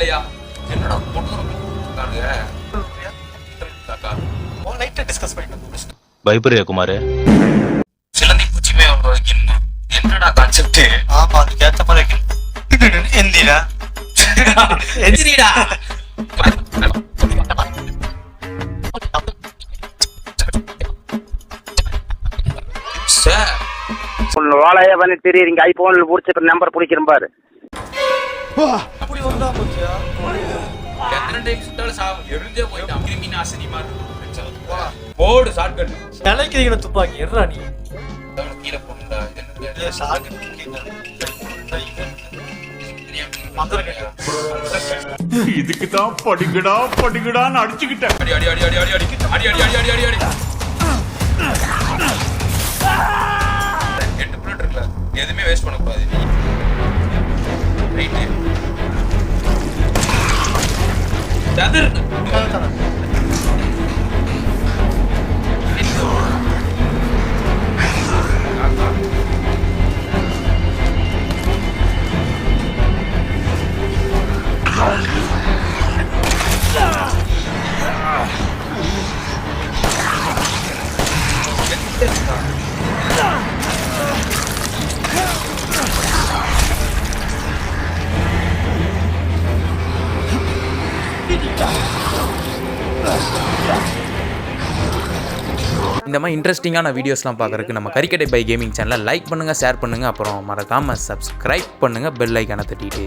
இல்லையா? என்னடா பொண்ணு டிஸ்கஸ் பண்ணிட்டு பயப்படுறியா குமார்? சிலந்தி பூச்சிமே என்ன என்னடா கான்செப்ட் ஆமா அதுக்கு ஏத்த மாதிரி எந்திரா. எதிரிடா சார் உன் வேலையை பண்ணி திரியிறீங்க ஐபோன்ல புடிச்ச நம்பர் பிடிக்கிறேன் பாரு. அப்படி வந்தா பத்தியா எத்தனை டைம் சுட்டாலும் சாகும் எரிஞ்சே போயிட்டான் கிருமி நாசினி மாதிரி போடு ஷார்ட் கட் நிலைக்கிறீங்க துப்பாக்கி எர்றா நீ கீழே இதுக்கு தான் படிக்கடா படிக்கடான்னு அடிச்சுக்கிட்டேன் அடி அடி அடி அடி அடி அடி அடி அடி அடி அடி அடி அடி எட்டு புல்லட் இருக்குல்ல எதுவுமே வேஸ்ட் பண்ணக்கூடாது Amen. Dadır. Kanka. இந்த மாதிரி இன்ட்ரெஸ்டிங்கான வீடியோஸ்லாம் பார்க்குறதுக்கு நம்ம கரிக்கடை பை கேமிங் சேனலை லைக் பண்ணுங்கள் ஷேர் பண்ணுங்கள் அப்புறம் மறக்காமல் சப்ஸ்கிரைப் பண்ணுங்கள் பெல் ஐக்கான தட்டிட்டு.